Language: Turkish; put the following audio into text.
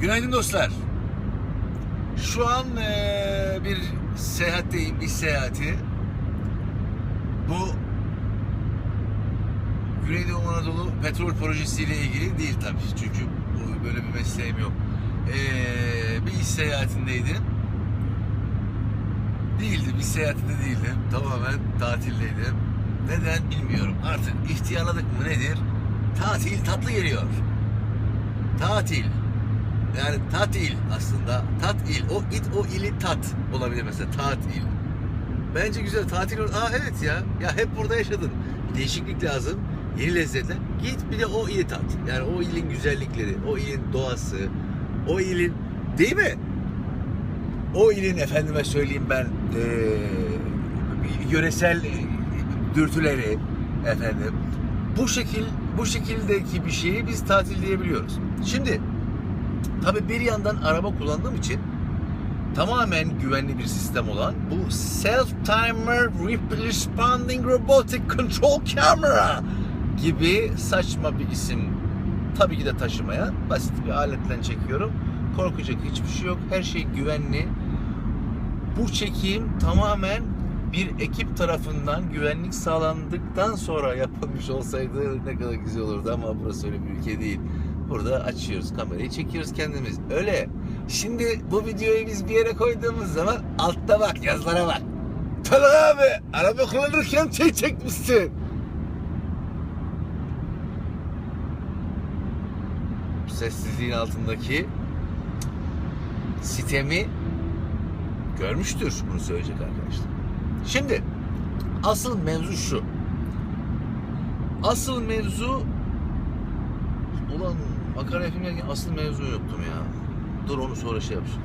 Günaydın dostlar. Şu an eee, bir seyahatteyim, iş seyahati. Bu Güneydoğu Anadolu petrol projesiyle ilgili değil tabii. Çünkü bu böyle bir mesleğim yok. Eee, bir iş seyahatindeydim. Değildi, bir seyahatinde değildim. Tamamen tatildeydim. Neden bilmiyorum. Artık ihtiyarladık mı nedir? Tatil tatlı geliyor. Tatil. Yani tatil aslında. Tatil. O it o ili tat olabilir mesela. Tatil. Bence güzel. Tatil. Aa evet ya. Ya hep burada yaşadın. Değişiklik lazım. Yeni lezzetler. Git bir de o ili tat. Yani o ilin güzellikleri, o ilin doğası, o ilin değil mi? O ilin efendime söyleyeyim ben eee, yöresel dürtüleri efendim bu şekil bu şekildeki bir şeyi biz tatil diyebiliyoruz. Şimdi tabii bir yandan araba kullandığım için tamamen güvenli bir sistem olan bu Self Timer Responding Robotic Control Camera gibi saçma bir isim tabii ki de taşımayan basit bir aletle çekiyorum. Korkacak hiçbir şey yok. Her şey güvenli. Bu çekim tamamen bir ekip tarafından güvenlik sağlandıktan sonra yapılmış olsaydı ne kadar güzel olurdu ama burası öyle bir ülke değil. Burada açıyoruz kamerayı çekiyoruz kendimiz. Öyle. Şimdi bu videoyu biz bir yere koyduğumuz zaman altta bak yazılara bak. Talha abi araba kullanırken şey çekmişsin. Sessizliğin altındaki sitemi görmüştür bunu söyleyecek arkadaşlar. Şimdi asıl mevzu şu. Asıl mevzu ulan makara yapayım derken asıl mevzu yoktum ya. Dur onu sonra şey yapacağım.